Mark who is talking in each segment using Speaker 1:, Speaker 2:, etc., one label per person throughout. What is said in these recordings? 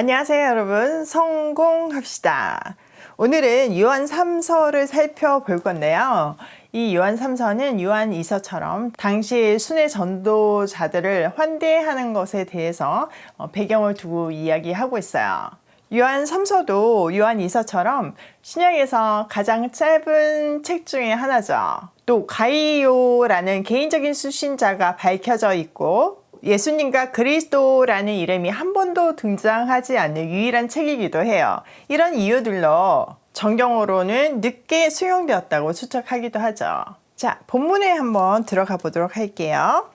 Speaker 1: 안녕하세요, 여러분. 성공합시다. 오늘은 요한 3서를 살펴볼 건데요. 이 요한 3서는 요한 2서처럼 당시 순회 전도자들을 환대하는 것에 대해서 어, 배경을 두고 이야기하고 있어요. 요한 3서도 요한 2서처럼 신약에서 가장 짧은 책 중에 하나죠. 또 가이오라는 개인적인 수신자가 밝혀져 있고 예수님과 그리스도라는 이름이 한 번도 등장하지 않는 유일한 책이기도 해요. 이런 이유들로 정경으로는 늦게 수용되었다고 추측하기도 하죠. 자, 본문에 한번 들어가 보도록 할게요.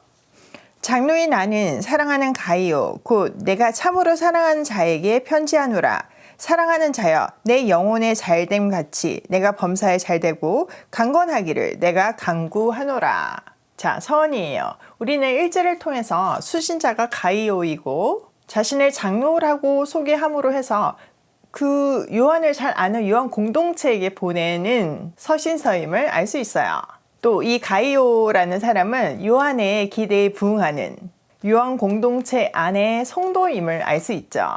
Speaker 1: 장로인 나는 사랑하는 가이오 곧 내가 참으로 사랑하는 자에게 편지하노라 사랑하는 자여 내 영혼의 잘됨 같이 내가 범사에 잘되고 강건하기를 내가 강구하노라 자 서원이에요 우리는 일제를 통해서 수신자가 가이오이고 자신을 장로라고 소개함으로 해서 그 요한을 잘 아는 요한 공동체에게 보내는 서신서임을 알 수 있어요. 또 이 가이오라는 사람은 요한의 기대에 부응하는 요한 공동체 안의 성도임을 알 수 있죠.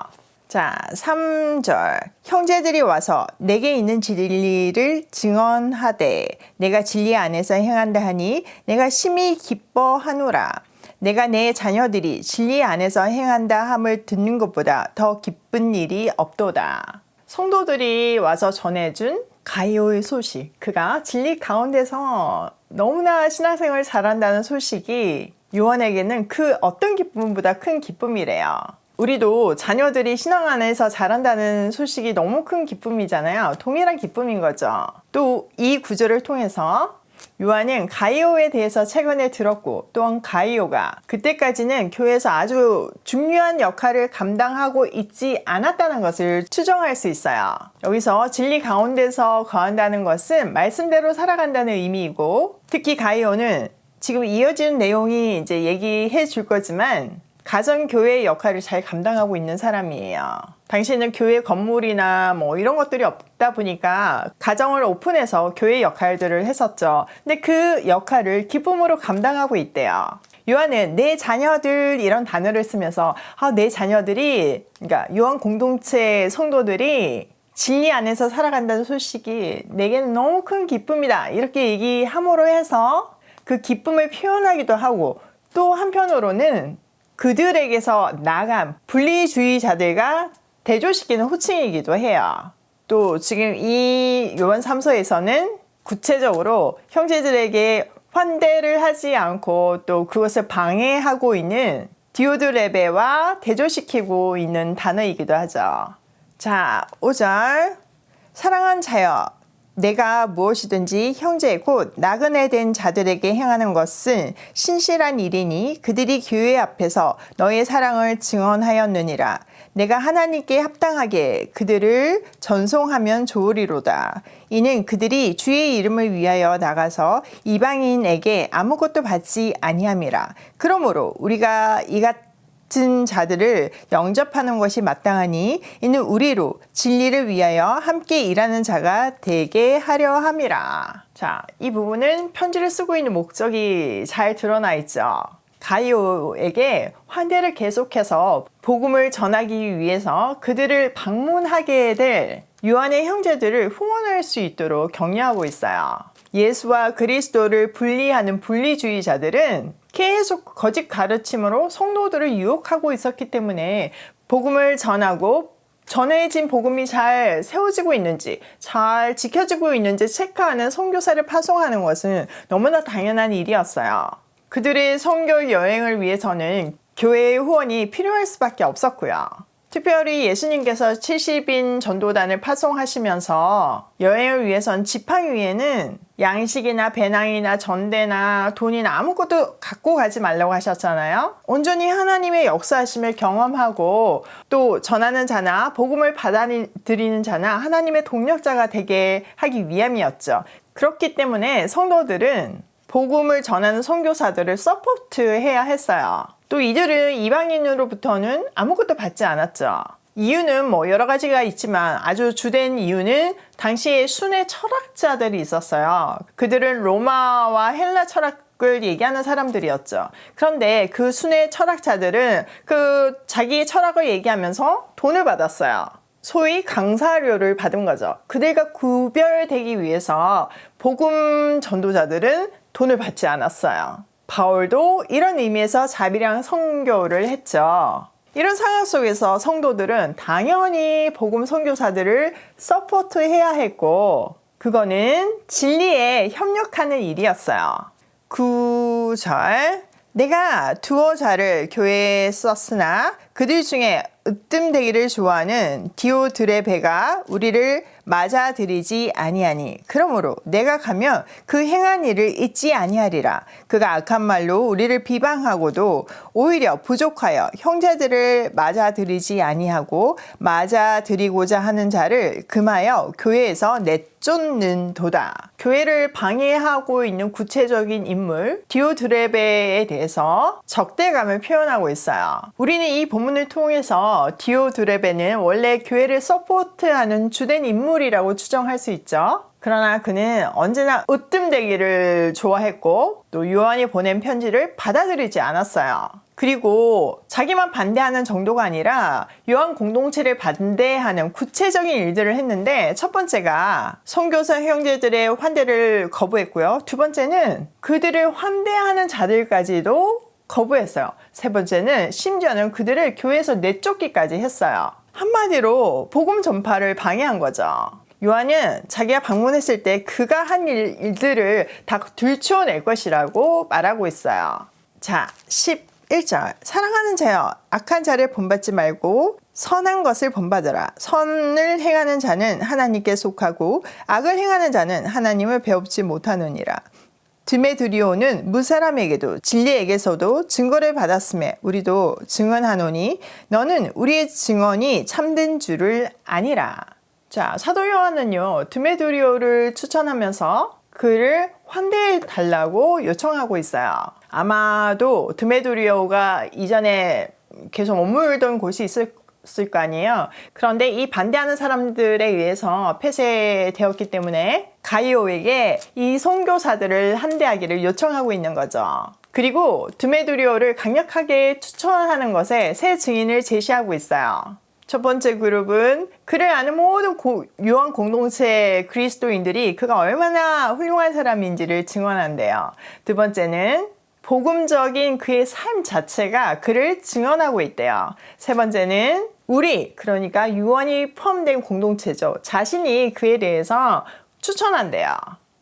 Speaker 1: 자, 3절. 형제들이 와서 내게 있는 진리를 증언하되 내가 진리 안에서 행한다 하니 내가 심히 기뻐하노라. 내가 내 자녀들이 진리 안에서 행한다 함을 듣는 것보다 더 기쁜 일이 없도다. 성도들이 와서 전해준 가이오의 소식. 그가 진리 가운데서 너무나 신앙생활 잘한다는 소식이 요한에게는 그 어떤 기쁨보다 큰 기쁨이래요. 우리도 자녀들이 신앙 안에서 잘한다는 소식이 너무 큰 기쁨이잖아요. 동일한 기쁨인 거죠. 또 이 구절을 통해서 요한은 가이오에 대해서 최근에 들었고 또한 가이오가 그때까지는 교회에서 아주 중요한 역할을 감당하고 있지 않았다는 것을 추정할 수 있어요. 여기서 진리 가운데서 거한다는 것은 말씀대로 살아간다는 의미이고 특히 가이오는 지금 이어지는 내용이 이제 얘기해 줄 거지만 가정 교회의 역할을 잘 감당하고 있는 사람이에요. 당신은 교회 건물이나 뭐 이런 것들이 없다 보니까 가정을 오픈해서 교회 역할들을 했었죠. 근데 그 역할을 기쁨으로 감당하고 있대요. 요한은 내 자녀들 이런 단어를 쓰면서 아, 내 자녀들이 그러니까 요한 공동체 성도들이 진리 안에서 살아간다는 소식이 내게는 너무 큰 기쁨이다. 이렇게 얘기함으로 해서 그 기쁨을 표현하기도 하고 또 한편으로는 그들에게서 나간 분리주의자들과 대조시키는 호칭이기도 해요. 또 지금 이 요한 3서에서는 구체적으로 형제들에게 환대를 하지 않고 또 그것을 방해하고 있는 디오드레베와 대조시키고 있는 단어이기도 하죠. 자, 5절. 사랑한 자여, 내가 무엇이든지 형제 곧 나그네 된 자들에게 행하는 것은 신실한 일이니 그들이 교회 앞에서 너의 사랑을 증언하였느니라. 내가 하나님께 합당하게 그들을 전송하면 좋으리로다. 이는 그들이 주의 이름을 위하여 나가서 이방인에게 아무것도 받지 아니함이라. 그러므로 우리가 이같 은 자들을 영접하는 것이 마땅하니 이는 우리로 진리를 위하여 함께 일하는 자가 되게 하려 함이라. 자, 이 부분은 편지를 쓰고 있는 목적이 잘 드러나 있죠. 가이오에게 환대를 계속해서 복음을 전하기 위해서 그들을 방문하게 될 요한의 형제들을 후원할 수 있도록 격려하고 있어요. 예수와 그리스도를 분리하는 분리주의자들은 계속 거짓 가르침으로 성도들을 유혹하고 있었기 때문에 복음을 전하고 전해진 복음이 잘 세워지고 있는지, 잘 지켜지고 있는지 체크하는 선교사를 파송하는 것은 너무나 당연한 일이었어요. 그들의 선교 여행을 위해서는 교회의 후원이 필요할 수밖에 없었고요. 특별히 예수님께서 70인 전도단을 파송하시면서 여행을 위해선 지팡이 위에는 양식이나 배낭이나 전대나 돈이나 아무것도 갖고 가지 말라고 하셨잖아요. 온전히 하나님의 역사하심을 경험하고 또 전하는 자나 복음을 받아들이는 자나 하나님의 동력자가 되게 하기 위함이었죠. 그렇기 때문에 성도들은 복음을 전하는 선교사들을 서포트해야 했어요. 또 이들은 이방인으로부터는 아무것도 받지 않았죠. 이유는 뭐 여러 가지가 있지만 아주 주된 이유는 당시에 순회 철학자들이 있었어요. 그들은 로마와 헬라 철학 철학을 얘기하는 사람들이었죠. 그런데 그 순회 철학자들은 그 자기의 철학을 얘기하면서 돈을 받았어요. 소위 강사료를 받은 거죠. 그들과 구별되기 위해서 복음 전도자들은 돈을 받지 않았어요. 바울도 이런 의미에서 자비랑 선교를 했죠. 이런 상황 속에서 성도들은 당연히 복음 선교사들을 서포트해야 했고 그거는 진리에 협력하는 일이었어요. 9절 내가 두어 자를 교회에 썼으나 그들 중에 으뜸되기를 좋아하는 디오드레베가 우리를 맞아들이지 아니하니 그러므로 내가 가면 그 행한 일을 잊지 아니하리라. 그가 악한 말로 우리를 비방하고도 오히려 부족하여 형제들을 맞아들이지 아니하고 맞아들이고자 하는 자를 금하여 교회에서 내쫓는 도다. 교회를 방해하고 있는 구체적인 인물 디오드레베에 대해서 적대감을 표현하고 있어요. 우리는 이 본문을 통해서 디오드레베는 원래 교회를 서포트하는 주된 인물이라고 추정할 수 있죠. 그러나 그는 언제나 으뜸되기를 좋아했고 또 요한이 보낸 편지를 받아들이지 않았어요. 그리고 자기만 반대하는 정도가 아니라 요한 공동체를 반대하는 구체적인 일들을 했는데 첫 번째가 선교사 형제들의 환대를 거부했고요. 두 번째는 그들을 환대하는 자들까지도 거부했어요. 세 번째는 심지어는 그들을 교회에서 내쫓기까지 했어요. 한마디로 복음 전파를 방해한 거죠. 요한은 자기가 방문했을 때 그가 한 일, 일들을 다 들추어낼 것이라고 말하고 있어요. 자, 11절. 사랑하는 자여, 악한 자를 본받지 말고 선한 것을 본받으라. 선을 행하는 자는 하나님께 속하고 악을 행하는 자는 하나님을 배웁지 못하느니라. 드메드리오는 무사람에게도 진리에게서도 증거를 받았음에 우리도 증언하노니 너는 우리의 증언이 참된 줄을 아니라. 자, 사도 요한은요, 드메드리오를 추천하면서 그를 환대해 달라고 요청하고 있어요. 아마도 드메드리오가 이전에 계속 머물던 곳이 있을 있을 거 아니에요. 그런데 이 반대하는 사람들에 의해서 폐쇄되었기 때문에 가이오에게 이 선교사들을 한대하기를 요청하고 있는 거죠. 그리고 드메드리오를 강력하게 추천하는 것에 새 증인을 제시하고 있어요. 첫 번째 그룹은 그를 아는 모든 고, 요한 공동체 그리스도인들이 그가 얼마나 훌륭한 사람인지를 증언한대요. 두 번째는 복음적인 그의 삶 자체가 그를 증언하고 있대요. 세 번째는 우리, 그러니까 유언이 포함된 공동체죠. 자신이 그에 대해서 추천한대요.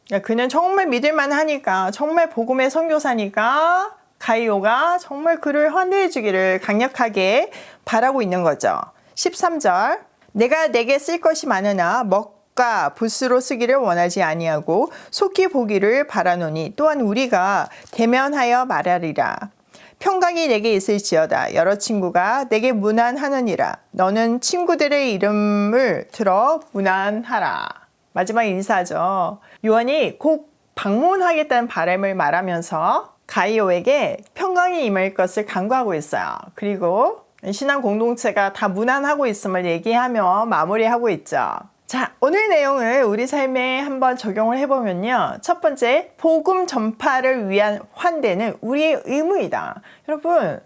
Speaker 1: 그러니까 그는 정말 믿을만 하니까, 정말 복음의 선교사니까, 가이오가 정말 그를 환대해 주기를 강력하게 바라고 있는 거죠. 13절. 내가 내게 쓸 것이 많으나 먹 과 붓으로 쓰기를 원하지 아니하고 속히 보기를 바라노니 또한 우리가 대면하여 말하리라. 평강이 내게 있을지어다. 여러 친구가 내게 무난하느니라. 너는 친구들의 이름을 들어 무난하라. 마지막 인사죠. 요한이 꼭 방문하겠다는 바람을 말하면서 가이오에게 평강이 임할 것을 간구하고 있어요. 그리고 신앙 공동체가 다 무난하고 있음을 얘기하며 마무리하고 있죠. 자, 오늘 내용을 우리 삶에 한번 적용을 해보면요. 첫 번째, 복음 전파를 위한 환대는 우리의 의무이다. 여러분,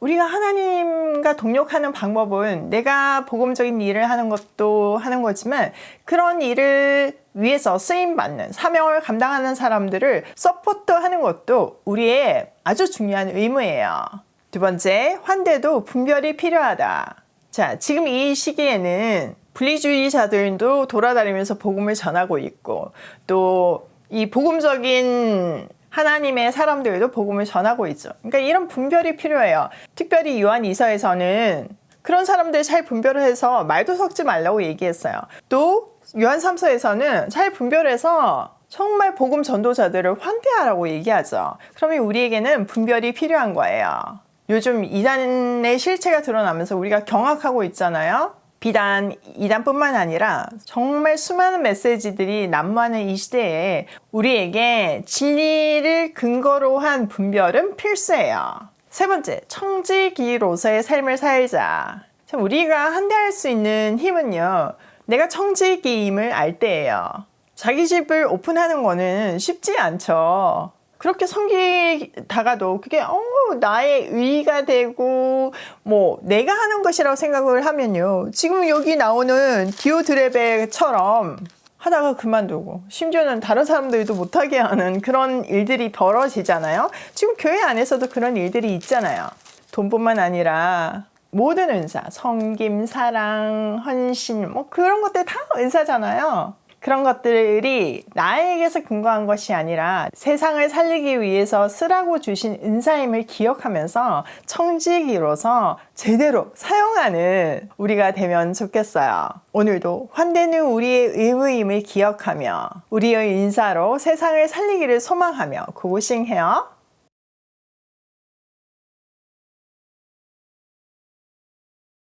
Speaker 1: 우리가 하나님과 동력하는 방법은 내가 복음적인 일을 하는 것도 하는 거지만 그런 일을 위해서 쓰임받는 사명을 감당하는 사람들을 서포트 하는 것도 우리의 아주 중요한 의무예요. 두 번째, 환대도 분별이 필요하다. 자, 지금 이 시기에는 분리주의자들도 돌아다니면서 복음을 전하고 있고 또 이 복음적인 하나님의 사람들도 복음을 전하고 있죠. 그러니까 이런 분별이 필요해요. 특별히 요한 이서에서는 그런 사람들 잘 분별을 해서 말도 섞지 말라고 얘기했어요. 또 요한 3서에서는 잘 분별해서 정말 복음 전도자들을 환대하라고 얘기하죠. 그러면 우리에게는 분별이 필요한 거예요. 요즘 이단의 실체가 드러나면서 우리가 경악하고 있잖아요. 비단 이단뿐만 아니라 정말 수많은 메시지들이 난무하는 이 시대에 우리에게 진리를 근거로 한 분별은 필수예요. 세 번째, 청지기로서의 삶을 살자. 참 우리가 한대할 수 있는 힘은요. 내가 청지기임을 알 때예요. 자기 집을 오픈하는 거는 쉽지 않죠. 그렇게 섬기다가도 그게 어, 나의 의가 되고 뭐 내가 하는 것이라고 생각을 하면요. 지금 여기 나오는 디오드레베처럼 하다가 그만두고 심지어는 다른 사람들도 못하게 하는 그런 일들이 벌어지잖아요. 지금 교회 안에서도 그런 일들이 있잖아요. 돈뿐만 아니라 모든 은사, 섬김, 사랑, 헌신, 뭐 그런 것들 다 은사잖아요. 그런 것들이 나에게서 근거한 것이 아니라 세상을 살리기 위해서 쓰라고 주신 은사임을 기억하면서 청지기로서 제대로 사용하는 우리가 되면 좋겠어요. 오늘도 환대는 우리의 의무임을 기억하며 우리의 인사로 세상을 살리기를 소망하며 고고싱해요.